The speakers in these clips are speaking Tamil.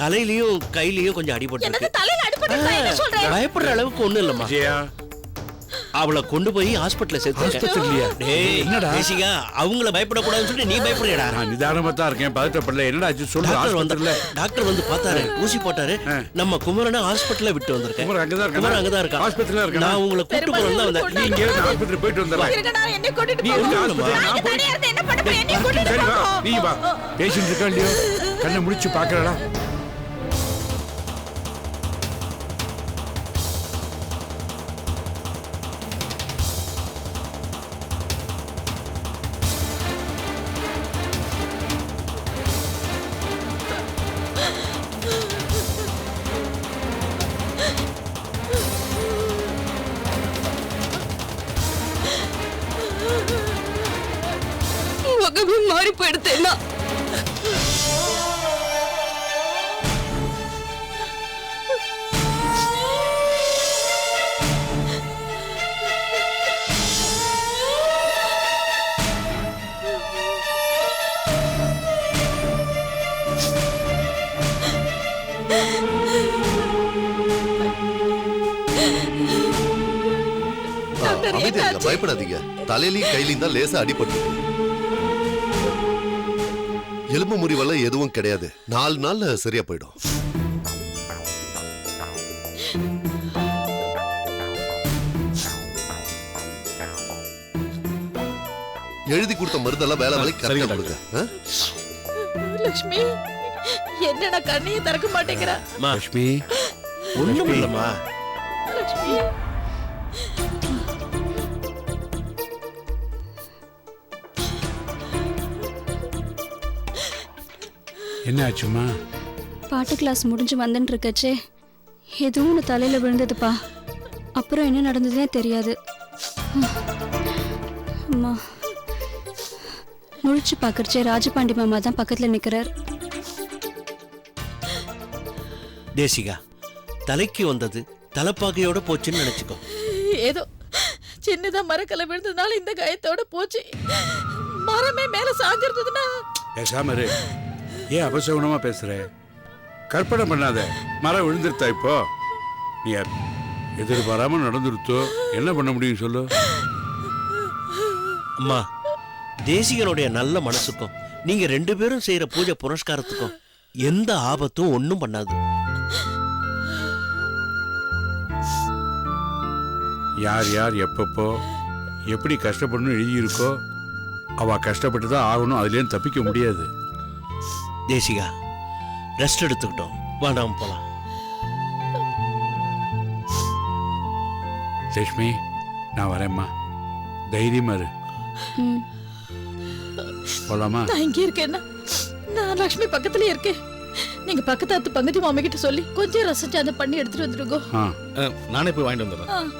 தலையிலயும் கையிலயும் கொஞ்சம் அடிபட்டு தலையில அடிபட்டு பயப்படுற அளவுக்கு ஒண்ணும் இல்லம்மா. அவளை கொண்டு போய் ஹாஸ்பிட்டல்ல சேர்த்து என்னடா? தேசிகா அவங்கள பயப்படக்கூடாதுன்னு சொல்லிட்டு நீ பயப்படுறியடா. நான் நிதானமா தான் இருக்கேன் பதட்டப்படல. என்னடா ஆச்சு? சொல்லு டாக்டர் வந்து ஆஸ்பத்திரியில டாக்டர் வந்து பார்த்தாரு ஊசி போட்டாரு. நம்ம குமரனை ஹாஸ்பிட்டல்ல விட்டு வந்திருக்கேன். குமரன் அங்கதான் இருக்கானா? குமரன் அங்கதான் இருக்கான். ஹாஸ்பிட்டல்ல இருக்கானா? நான் உங்களை கூட்டு போறேன் தான் வந்தேன். நீ இங்க ஆஸ்பத்திரி போயிட்டு இருங்கடா என்னை கூட்டிட்டு போ. நான் போய் தனியா இருந்து என்ன பண்ண போறேன் என்னை கூட்டிட்டு போ நீ வா. பேஷண்ட் இருக்கா இல்லையோ? கண்ணை முடிச்சு பாக்குறடா என்னாச்சு? பயப்படாதீங்க. தலையிலயும் கையிலையும் தான் லேசா அடிபட்டு எலும்பு முறிவெல்லாம் எதுவும் கிடையாது. நாலு நாள்ல சரியா போயிடும். எழுதி கொடுத்த மருந்தெல்லாம் வேலை வேலைக்கு கரெக்டா கொடுங்க? லக்ஷ்மி என்னடா கண்ணையே திறக்க மாட்டேங்கிற அம்மா, லட்சுமி ஒண்ணும் இல்லம்மா. லக்ஷ்மி. என்ன ஆச்சுமா பாட்டு கிளாஸ் முடிஞ்சு வந்துட்டு இருக்கச்சே. எதுவும் ஒன்று தலையில் விழுந்ததுப்பா. அப்புறம் என்ன நடந்ததுனே தெரியாது. அம்மா. முழிச்சு பார்க்கறச்சே ராஜபாண்டி மாமா தான் பக்கத்தில் நிற்கிறார் தேசிகா தலைக்கு வந்தது தலைப்பாகையோட போச்சுன்னு நினைச்சுக்கோ. ஏதோ சின்னதா மரக்கலை விழுந்ததுனால இந்த காயத்தோட போச்சு. மரமே மேல சாஞ்சிருந்ததுன்னா பேசாம இரு. ஏன் அபசகுணமா பேசுற? கற்பனை பண்ணாத. மரம் விழுந்துருத்தா இப்போ? நீ எதிர்பாராம நடந்துருத்தோ? என்ன பண்ண முடியும் சொல்லு? அம்மா தேசிகனுடைய நல்ல மனசுக்கும் நீங்க ரெண்டு பேரும் செய்யற பூஜை புரஸ்காரத்துக்கும் எந்த ஆபத்தும் ஒண்ணும் பண்ணாது. யார் யார் எப்பப்போ எப்படி கஷ்டப்படணும் எழுதியிருக்கோ அவ கஷ்டப்பட்டு தான் ஆகணும் அதுலேருந்து தப்பிக்க முடியாது. தேசிகா. ரெஸ்ட் எடுத்துக்கிட்டோம். வேண்டாம் போலாம். லட்சுமி நான் வரேம்மா. தைரியமா இரு. போலாமா? நான் இங்கே இருக்கேன்னா நான் லக்ஷ்மி பக்கத்துலயே இருக்கேன். நீங்க பக்கத்தாத்து பங்கஜி மாமா கிட்ட சொல்லி கொஞ்சம் ரசிச்சு அதை பண்ணி எடுத்துட்டு வந்துருங்க ஆ. நானே போய் வாங்கிட்டு வந்துடுறேன்.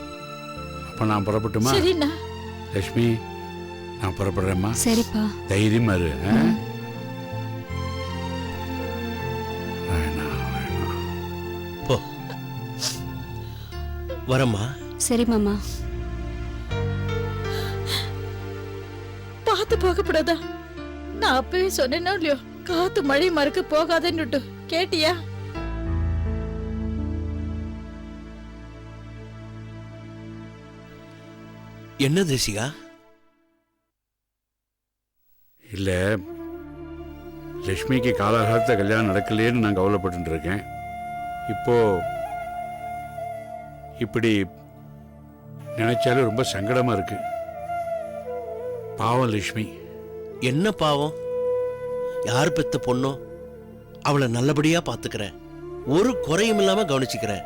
அப்போ நான் புறப்பட்டுமா? சரிண்ணா. லட்சுமி நான் புறப்படுறேம்மா. சரிப்பா. தைரியமா இரு ஆ? வரம்மா. சரி மாமா. பார்த்து போகக்கூடாதா நான் அப்பவே சொன்னேனோ இல்லையோ? காத்து மழை மறுக்க போகாதேன்னுட்டு. கேட்டியா? என்ன தேசிகா? இல்ல லட்சுமிக்கு காலகாலத்த கல்யாணம் நடக்கலையேன்னு நான் கவலைப்பட்டு இருக்கேன். இப்போ இப்படி நினைச்சாலும் ரொம்ப சங்கடமா இருக்கு. பாவம் லட்சுமி. என்ன பாவம்? யார் பெத்த பொண்ணோ? அவளை நல்லபடியா பாத்துக்கிறேன் ஒரு குறையும் இல்லாம கவனிச்சுக்கிறேன்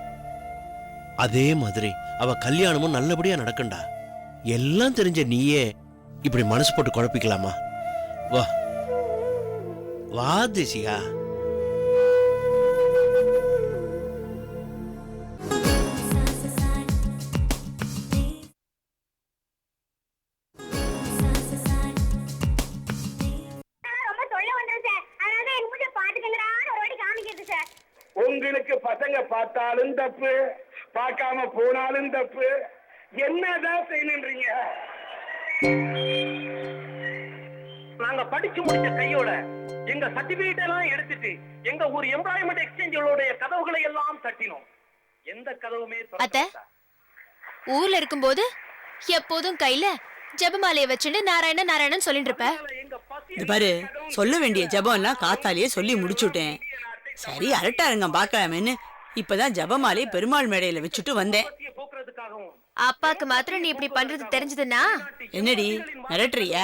அதே மாதிரி அவ கல்யாணமும் நல்லபடியா நடக்கண்டா எல்லாம் தெரிஞ்ச நீயே இப்படி மனசு போட்டு குழப்பிக்கலாமா? வா. வா தேசிகா. பார்த்தாலும் தப்பு பார்க்காம போனாலும் தப்பு. என்னதான் செய்யணுன்றீங்க? நாங்க படிச்சு முடிச்ச கையோட எங்க சர்டிபிகேட் எல்லாம் எடுத்துட்டு எங்க ஊர் எம்ப்ளாய்மெண்ட் எக்ஸ்சேஞ்சுகளுடைய கதவுகளை எல்லாம் தட்டினோம். எந்த கதவுமே அத்தை. ஊர்ல இருக்கும்போது எப்போதும் கையில ஜெபமாலைய வச்சுட்டு நாராயண நாராயணன் சொல்லிட்டு இருப்ப. இது பாரு சொல்ல வேண்டிய ஜெபம் எல்லாம் காத்தாலேயே சொல்லி முடிச்சுட்டேன். சரி அரட்டாருங்க பார்க்கலாமேன்னு இப்பதான் ஜெபமாலை பெருமாள் மேடையில வச்சுட்டு வந்தேன். அப்பாக்கு மாத்திரம் நீ இப்படி பண்றது தெரிஞ்சதுன்னா? என்னடி மிரட்டுறிய?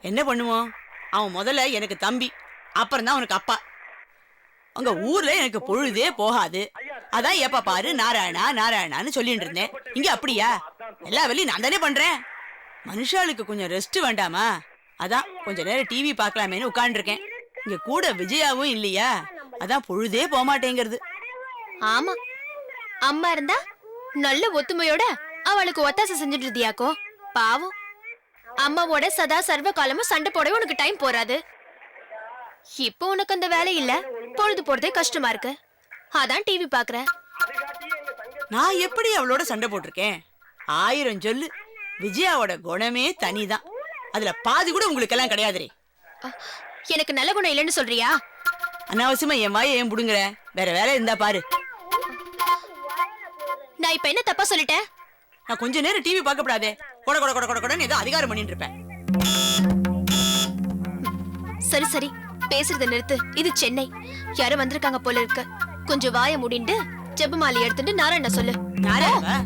என்ன பண்ணுவோம்? அவன் முதல்ல எனக்கு தம்பி அப்புறம் தான் உனக்கு அப்பா. உங்க ஊர்ல எனக்கு பொழுதே போகாது. அதான் எப்ப பாரு நாராயணா நாராயணான்னு சொல்லிட்டு இருந்தேன். இங்க அப்படியா? எல்லா வேலையும் நான் தானே பண்றேன். மனுஷாளுக்கு கொஞ்சம் ரெஸ்ட் வேண்டாமா? அதான் கொஞ்ச நேரம் டிவி பார்க்கலாமேன்னு உட்காந்துருக்கேன் இங்க கூட விஜயாவும் இல்லையா? அதான் பொழுதே போக மாட்டேங்கிறது ஆமா. அம்மா இருந்தா நல்ல ஒத்துமையோட அவளுக்கு ஒத்தாசை செஞ்சுட்டு இருந்தியாக்கோ? பாவம். அம்மாவோட சதா சர்வ காலமும் சண்டை போடவே உனக்கு டைம் போறாது. இப்போ உனக்கு அந்த வேலை இல்ல. பொழுது போறதே கஷ்டமா இருக்கு. அதான் டிவி பாக்குற. நான் எப்படி அவளோட சண்டை போட்டிருக்கேன்? ஆயிரம் சொல்லு. விஜயாவோட குணமே தனிதான். அதுல பாதி கூட உங்களுக்கு எல்லாம் கிடையாதுரே எனக்கு நல்ல குணம் இல்லைன்னு சொல்றியா? அனாவசியமா என் வாயை ஏன் புடுங்குற? வேற வேலை இருந்தா பாரு. நான் இப்ப என்ன தப்பா சொல்லிட்டேன்? நான் கொஞ்ச நேரம் டிவி பார்க்கப்படாதே. கொட கொட கொட கொட கொடன்னு ஏதோ அதிகாரம் பண்ணிட்டு இருப்பேன். சரி சரி. பேசுறத நிறுத்து. இது சென்னை. யாரோ வந்திருக்காங்க போல இருக்கு. கொஞ்சம் வாய முடிண்டு ஜெபமாலை எடுத்துட்டு நாராயண சொல்லு. நாராயணவா?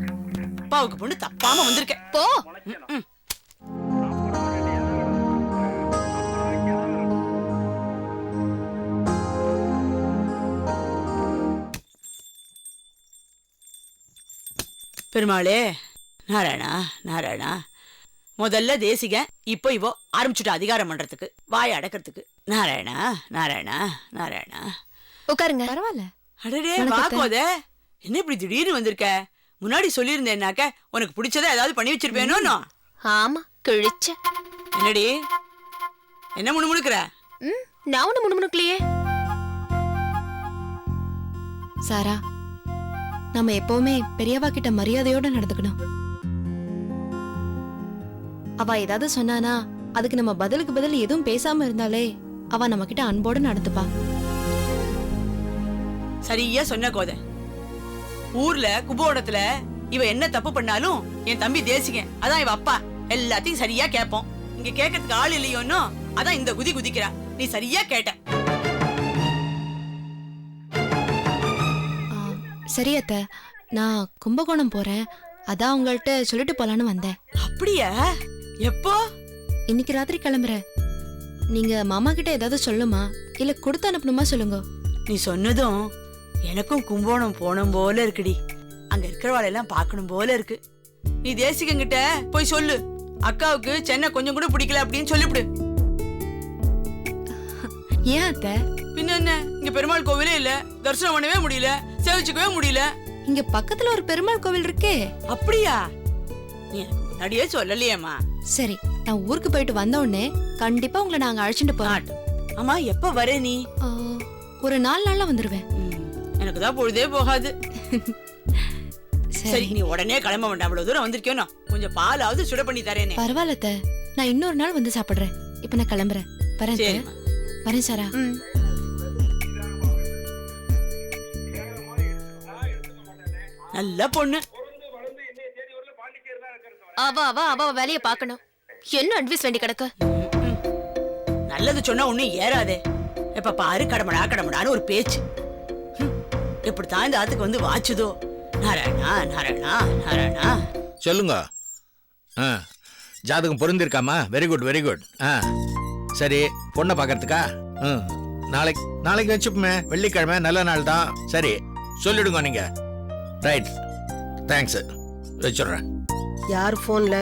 அப்பாவுக்கு பொண்ணு தப்பாம வந்திருக்க போ. பெருமாளே நாராயணா நாராயணா. முதல்ல தேசிக இப்போ இவோ ஆரம்பிச்சுட்டு அதிகாரம் பண்றதுக்கு வாய் அடக்கிறதுக்கு. நாராயணா நாராயணா நாராயணா. உட்காருங்க. பரவாயில்ல. அடடே வாக்கோத என்ன இப்படி திடீர்னு வந்திருக்க? முன்னாடி சொல்லியிருந்தேன்னாக்க உனக்கு பிடிச்சதை ஏதாவது பண்ணி வச்சிருப்பேனோ ஆமா கிழிச்ச. என்னடி? என்ன முணுமுணுக்கிற? ம் நான் ஒண்ணு முணுமுணுக்கலையே. சாரா நம்ம எப்பவுமே பெரியவா கிட்ட மரியாதையோட நடந்துக்கணும். அவ ஏதாவது சொன்னானா அதுக்கு நம்ம பதிலுக்கு பதில் எதுவும் பேசாம இருந்தாலே அவ நம்ம கிட்ட அன்போட நடந்துப்பா. சரியா சொன்ன கோத. ஊர்ல கும்போடத்துல இவ என்ன தப்பு பண்ணாலும் என் தம்பி தேசிகன் அதான் இவ அப்பா. எல்லாத்தையும் சரியா கேட்போம். இங்க கேட்கறதுக்கு ஆள் இல்லையோன்னு அதான் இந்த குதி குதிக்கிறா. நீ சரியா கேட்ட. ஆ, சரி அத்த. நான் கும்பகோணம் போறேன். அதான் உங்கள்கிட்ட சொல்லிட்டு போலான்னு வந்தேன். அப்படியா? எப்போ? இன்னைக்கு ராத்திரி கிளம்புறேன் நீங்க மாமா கிட்ட ஏதாவது சொல்லுமா? இல்ல கொடுத்து அனுப்பணுமா சொல்லுங்க. நீ சொன்னதும் எனக்கும் கும்போணம் போனும் போல இருக்குடி. அங்க இருக்கிறவாளெல்லாம் பார்க்கணும் போல இருக்கு. நீ தேசிகங்கிட்ட போய் சொல்லு. அக்காவுக்கு சென்னை கொஞ்சம் கூட பிடிக்கல அப்படின்னு சொல்லிவிடு. ஏன் அத்த? பின்ன என்ன? இங்க பெருமாள் கோவிலே இல்ல. தரிசனம் பண்ணவே முடியல. சேவிச்சுக்கவே முடியல. இங்க பக்கத்துல ஒரு பெருமாள் கோவில் இருக்கே. அப்படியா? நீ எனக்கு முன்னாடியே சொல்லலையேம்மா. சரி நான் ஊருக்கு போயிட்டு வந்த உடனே கண்டிப்பா உங்களை நாங்க அழைச்சிட்டு போறோம். ஆட்டும். அம்மா எப்ப வர நீ? ஆ, ஒரு நாலு நாள்ல வந்துருவேன். ம், எனக்கு தான் பொழுதே போகாது. சரி. நீ உடனே கிளம்ப வேண்டாம். அவ்வளவு தூரம் வந்திருக்கேனோ? கொஞ்சம் பாலாவது சுட பண்ணி தரேனே. பரவாயில்ல அத்தை. நான் இன்னொரு நாள் வந்து சாப்பிடுறேன். இப்ப நான் கிளம்புறேன். வரேன் அத்தை. சரிம்மா. வரேன் சாரா. ம். நல்ல பொண்ணு. அவ அவ அவ வேலைய பார்க்கணும். என்ன அட்வைஸ் வேண்டி கிடக்கு? ம். நல்லது சொன்னா ஒண்ணும் ஏறாதே. எப்ப பாரு கடமடா கடமடான்னு ஒரு பேச்சு. ம். எப்படித்தான் இந்த ஆத்துக்கு வந்து வாச்சுதோ. நாராயணா நாராயணா நாராயணா. சொல்லுங்க. ஆ. ஜாதகம் பொருந்திருக்காமா? வெரி குட் வெரி குட் ஆ. சரி பொண்ணை பார்க்கறதுக்கா? ம். நாளைக்கு நாளைக்கு வச்சுப்போமே. வெள்ளிக்கிழமை நல்ல நாள் தான் சரி சொல்லிடுங்க நீங்க. ரைட் தேங்க்ஸ் வச்சிடுறேன். யார் போன்ல?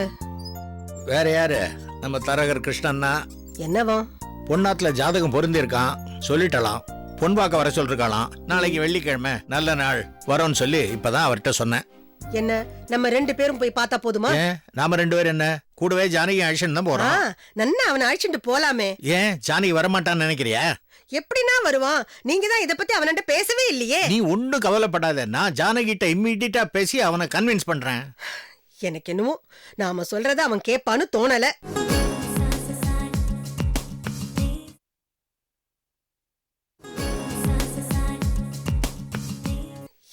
வேற யாரு? நம்ம தரகர் கிருஷ்ணன் தான் என்னவா? பொண்ணாத்துல ஜாதகம் பொருந்திருக்கான் சொல்லிட்டலாம். பொன் பார்க்க வர சொல்லிருக்காளாம். நாளைக்கு வெள்ளிக்கிழமை. நல்ல நாள். வரோன்னு சொல்லி இப்பதான் அவர்கிட்ட சொன்னேன். என்ன? நம்ம ரெண்டு பேரும் போய் பார்த்தா போதுமா? ஏன்? நாம ரெண்டு பேரும் என்ன? கூடவே ஜானகி அழிச்சுன்னு தான் போறோம் நன்னா அவனை அழைச்சிட்டு போலாமே. ஏன்? ஜானகி வரமாட்டான்னு நினைக்கிறியா? எப்படின்னா வருவான்? நீங்க தான் இத பத்தி அவன்கிட்ட பேசவே இல்லையே. நீ ஒன்றும் கவலைப்படாத. நான் ஜானகிட்ட இம்மீடியட்டா பேசி அவனை கன்வின்ஸ் பண்றேன். எனக்கு என்னமோ நாம சொல்றத அவன் கேட்பான்னு தோணல.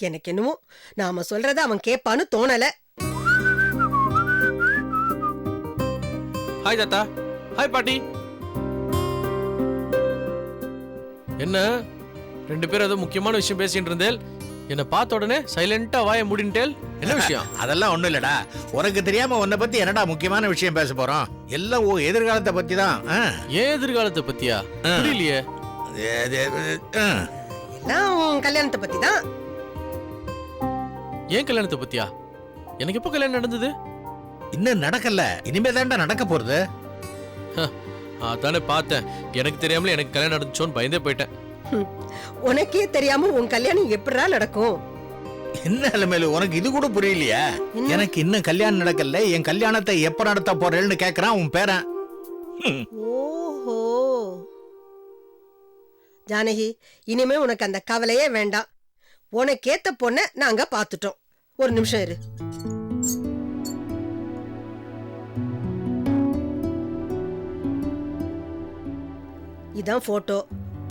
எனக்கு என்னமோ நாம சொல்றத அவன் கேட்பான்னு தோணல. ஹாய் தாத்தா. ஹாய் பாட்டி. என்ன? ரெண்டு பேரும் ஏதோ முக்கியமான விஷயம் பேசிட்டு இருந்தேன் என்ன பார்த்த உடனே சைலண்டா வாய மூடின்ட்டேல்? என்ன விஷயம்? அதெல்லாம் ஒண்ணும் இல்லடா. உனக்கு தெரியாம உன்னை பத்தி என்னடா முக்கியமான விஷயம் பேச போறோம்? எல்லாம் உன் எதிர்காலத்தை பத்தி தான். ஏன் எதிர்காலத்தை பத்தியா? புரியலையே. நான் உன் கல்யாணத்தை பத்தி தான். ஏன் கல்யாணத்தை பத்தியா? எனக்கு எப்போ கல்யாணம் நடந்தது? இன்னும் நடக்கல. இனிமே தான்டா நடக்க போறது. அதானே பார்த்தேன். எனக்கு தெரியாமல எனக்கு கல்யாணம் நடந்துச்சோன்னு பயந்தே போயிட்டேன். உனக்கே தெரியாம உன் கல்யாணம் எப்படிடா நடக்கும்? என்ன அலமேலு உனக்கு இது கூட புரியலையா? எனக்கு இன்னும் கல்யாணம் நடக்கல. என் கல்யாணத்தை எப்ப நடத்த போறேன்னு கேக்குறான் உன் பேரன். ஓஹோ. ஜானகி இனிமே உனக்கு அந்த கவலையே வேண்டாம். உனக்கேத்த பொண்ண நாங்க பாத்துட்டோம் ஒரு நிமிஷம் இரு. இதான் போட்டோ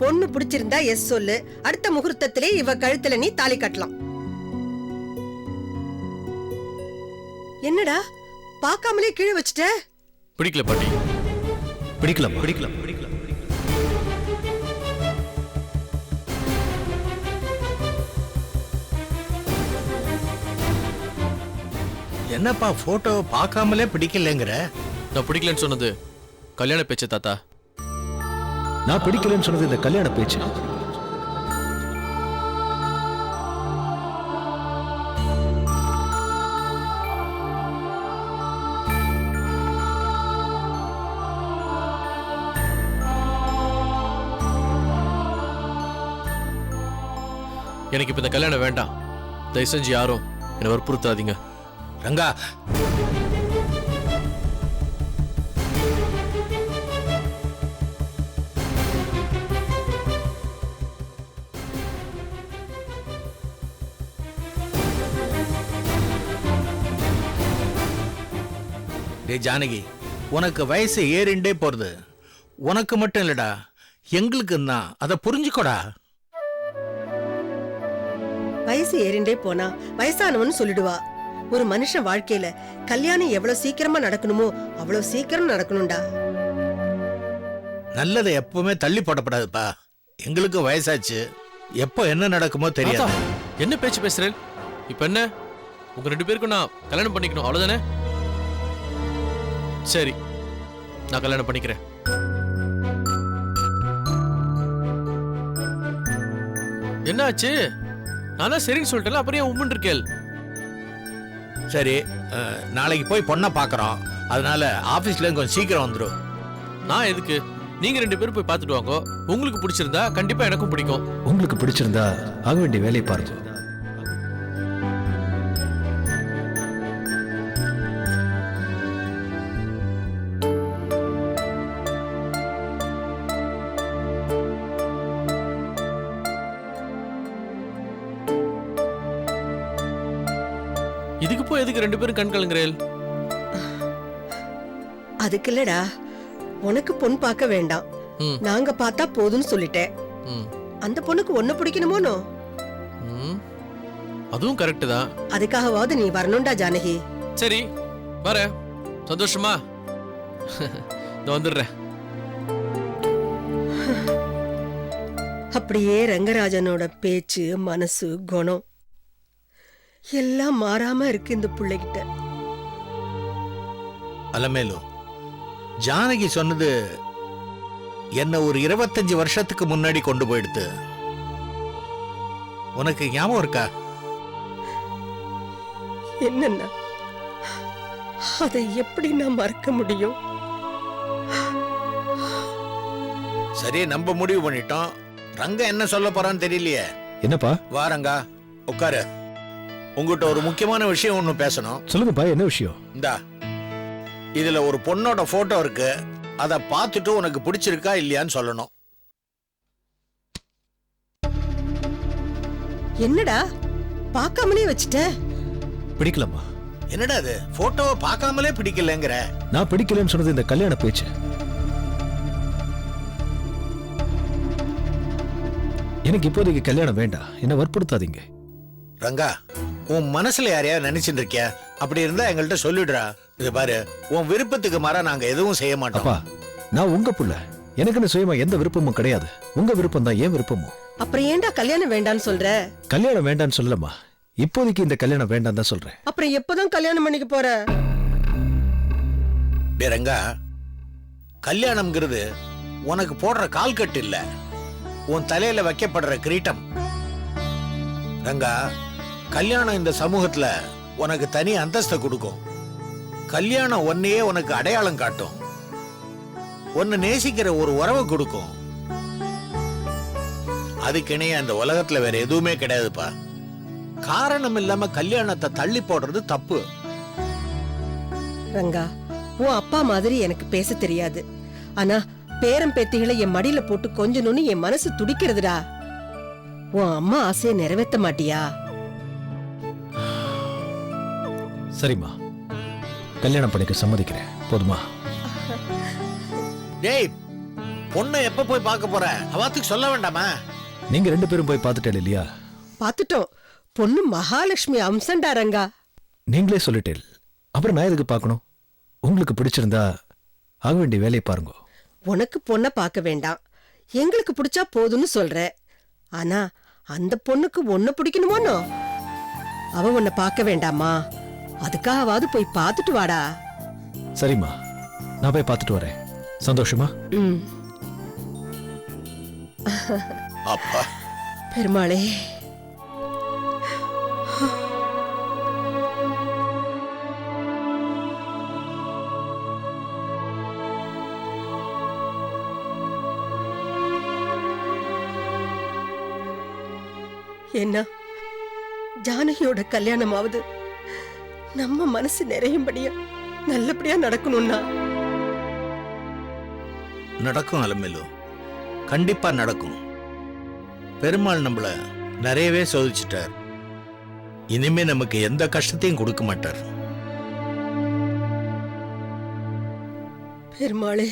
பொண்ணு பிடிச்சிருந்தா எஸ் சொல்லு. அடுத்த முகூர்த்தத்திலே இவ கழுத்துல நீ தாலி கட்டலாம். என்னடா? பார்க்காமலே கீழே வச்சுட்ட? பிடிக்கல பாட்டி. பிடிக்கலாம் பிடிக்கலாம் பிடிக்கலாம் என்னப்பா போட்டோ பார்க்காமலே பிடிக்கலங்கிற? நான் பிடிக்கலன்னு சொன்னது கல்யாண பேச்சு தாத்தா. நான் பிடிக்கலன்னு சொன்னது இந்த கல்யாண பேச்சு. எனக்கு இப்ப இந்த கல்யாணம் வேண்டாம். தயவு செஞ்சு யாரும் என்னை வற்புறுத்தாதீங்க. ரங்கா! ஜானகி உனக்கு வயசு ஏறிண்டே போறது. உனக்கு மட்டும் இல்லடா எங்களுக்கு தான் அதை புரிஞ்சுக்கோடா. வயசு ஏறிண்டே போனா வயசானவன்னு சொல்லிடுவா. ஒரு மனுஷன் வாழ்க்கையில கல்யாணம் எவ்வளவு சீக்கிரமா நடக்கணுமோ அவ்வளவு சீக்கிரம் நடக்கணும்டா. நல்லதை எப்பவுமே தள்ளி போடப்படாதுப்பா. எங்களுக்கு வயசாச்சு எப்போ என்ன நடக்குமோ தெரியாது. என்ன பேச்சு பேசுறேன்? இப்ப என்ன? உங்க ரெண்டு பேருக்கும் நான் கல்யாணம் பண்ணிக்கணும் அவ்வளவுதானே? சரி நான் கல்யாணம் பண்ணிக்கிறேன். என்னாச்சு? நான் சரின்னு சொல்லிட்டேன் அப்புறம் ஏன் உம்முன்னு இருக்கேள்? சரி அஹ், நாளைக்கு போய் பொண்ணை பார்க்கறோம். அதனால ஆபீஸ்ல கொஞ்சம் சீக்கிரம் வந்துடும் நான் எதுக்கு? நீங்க ரெண்டு பேரும் போய் பார்த்துட்டு வாங்க. உங்களுக்கு பிடிச்சிருந்தா கண்டிப்பா எனக்கும் பிடிக்கும். உங்களுக்கு பிடிச்சிருந்தா ஆக வேண்டிய வேலையை பாருங்க. எதுக்கு ரெண்டு பேரும் கண் கலங்குறேன் அதுக்கு இல்லடா உனக்கு பொண்ணு பார்க்க வேண்டாம். நாங்க பார்த்தா போதும்னு சொல்லிட்டேன். அந்த பொண்ணுக்கு ஒண்ணு பிடிக்கணுமோனோ. அதுவும் கரெக்ட் தான். அதுக்காகவாவது நீ வரணும்டா ஜானகி. சரி வரேன் சந்தோஷமா? இந்த வந்துடுறேன். அப்படியே ரங்கராஜனோட பேச்சு மனசு குணம் எல்லாம் மாறாம இருக்கு இந்த பிள்ளைகிட்ட. அலமேலு ஜானகி சொன்னது என்ன ஒரு இருபத்தஞ்சு வருஷத்துக்கு முன்னாடி கொண்டு போயிடுத்து. உனக்கு ஞாபகம் இருக்கா? என்னன்னா? அதை எப்படி நான் மறக்க முடியும்? சரி நம்ம முடிவு பண்ணிட்டோம். ரங்க என்ன சொல்ல போறான்னு தெரியலையே. என்னப்பா? வா ரங்கா. உட்காரு. உங்ககிட்ட ஒரு முக்கியமான விஷயம் ஒண்ணு பேசணும். சொல்லுங்கப்பா என்ன விஷயம்? இந்தா இதுல ஒரு பொண்ணோட போட்டோ இருக்கு. அதை பார்த்துட்டு உனக்கு பிடிச்சிருக்கா இல்லையான்னு சொல்லணும். என்னடா? பார்க்காமலே வச்சுட்ட? பிடிக்கலாமா என்னடா அது போட்டோவை பார்க்காமலே பிடிக்கலங்கிற. நான் பிடிக்கலன்னு சொன்னது இந்த கல்யாண பேச்சு. எனக்கு இப்போதைக்கு கல்யாணம் வேண்டாம். என்ன வற்புறுத்தாதீங்க. ரங்கா உன் மனசுல யாரையாவது நினைச்சிட்டு இருக்கியா அப்படி இருந்தா எங்கள்கிட்ட சொல்லிடுறா. இது பாரு உன் விருப்பத்துக்கு மாறா நாங்க எதுவும் செய்ய மாட்டோம். அப்பா நான் உங்க புள்ள. எனக்குன்னு சுயமா எந்த விருப்பமும் கிடையாது. உங்க விருப்பம் தான் ஏன் விருப்பமும் அப்புறம் ஏன்டா கல்யாணம் வேண்டான்னு சொல்ற? கல்யாணம் வேண்டான்னு சொல்லலம்மா. இப்போதைக்கு இந்த கல்யாணம் வேண்டாம் தான் சொல்றேன். அப்புறம் எப்பதான் கல்யாணம் பண்ணிக்க போற? டேய் ரங்கா கல்யாணம்ங்கிறது உனக்கு போடுற கால்கட்டு இல்ல. உன் தலையில வைக்கப்படுற கிரீட்டம். ரங்கா கல்யாணம் இந்த சமூகத்துல உனக்கு தனி அந்தஸ்தை கொடுக்கும். கல்யாணம் ஒன்னையே உனக்கு அடையாளம் காட்டும். ஒன்னு நேசிக்கிற ஒரு உறவை கொடுக்கும். அதுக்கிணைய அந்த உலகத்துல வேற எதுவுமே கிடையாதுப்பா. காரணம் இல்லாம கல்யாணத்தை தள்ளி போடுறது தப்பு. ரங்கா உன் அப்பா மாதிரி எனக்கு பேச தெரியாது. ஆனா பேரம் பேத்திகளை என் மடியில போட்டு கொஞ்சணும்னு என் மனசு துடிக்கிறதுடா. உன் அம்மா ஆசையை நிறைவேத்த மாட்டியா? சரிம்மா. கல்யாணம் பண்ணிக்க சம்மதிக்கிறேன். போதுமா? டேய் பொண்ணை எப்ப போய் பார்க்க போற? அவாத்துக்கு சொல்ல வேண்டாமா? நீங்க ரெண்டு பேரும் போய் பார்த்துட்டேன் இல்லையா? பாத்துட்டோம் பொண்ணு மகாலட்சுமி அம்சண்டா ரங்கா. நீங்களே சொல்லிட்டேன். அப்புறம் நான் எதுக்கு பார்க்கணும்? உங்களுக்கு பிடிச்சிருந்தா ஆக வேண்டிய வேலையை பாருங்க. உனக்கு பொண்ணை பார்க்க வேண்டாம். எங்களுக்கு பிடிச்சா போதும்னு சொல்ற. ஆனா அந்த பொண்ணுக்கு ஒன்ன பிடிக்கணுமோனோ? அவ உன்னை பார்க்க வேண்டாமா? அதுக்காகவாவது போய் பார்த்துட்டு வாடா. சரிம்மா. நான் போய் பார்த்துட்டு வரேன். சந்தோஷமா? ம். அப்பா. பெருமாளே. என்ன? ஜானகியோட கல்யாணமாவது நம்ம மனசு நிறையும்படியா நல்லபடியா நடக்கணும்னா? நடக்கும் அலமேலு. கண்டிப்பா நடக்கும். பெருமாள் நம்மள நிறையவே சோதிச்சிட்டார். இனிமே நமக்கு எந்த கஷ்டத்தையும் கொடுக்க மாட்டார். பெருமாளே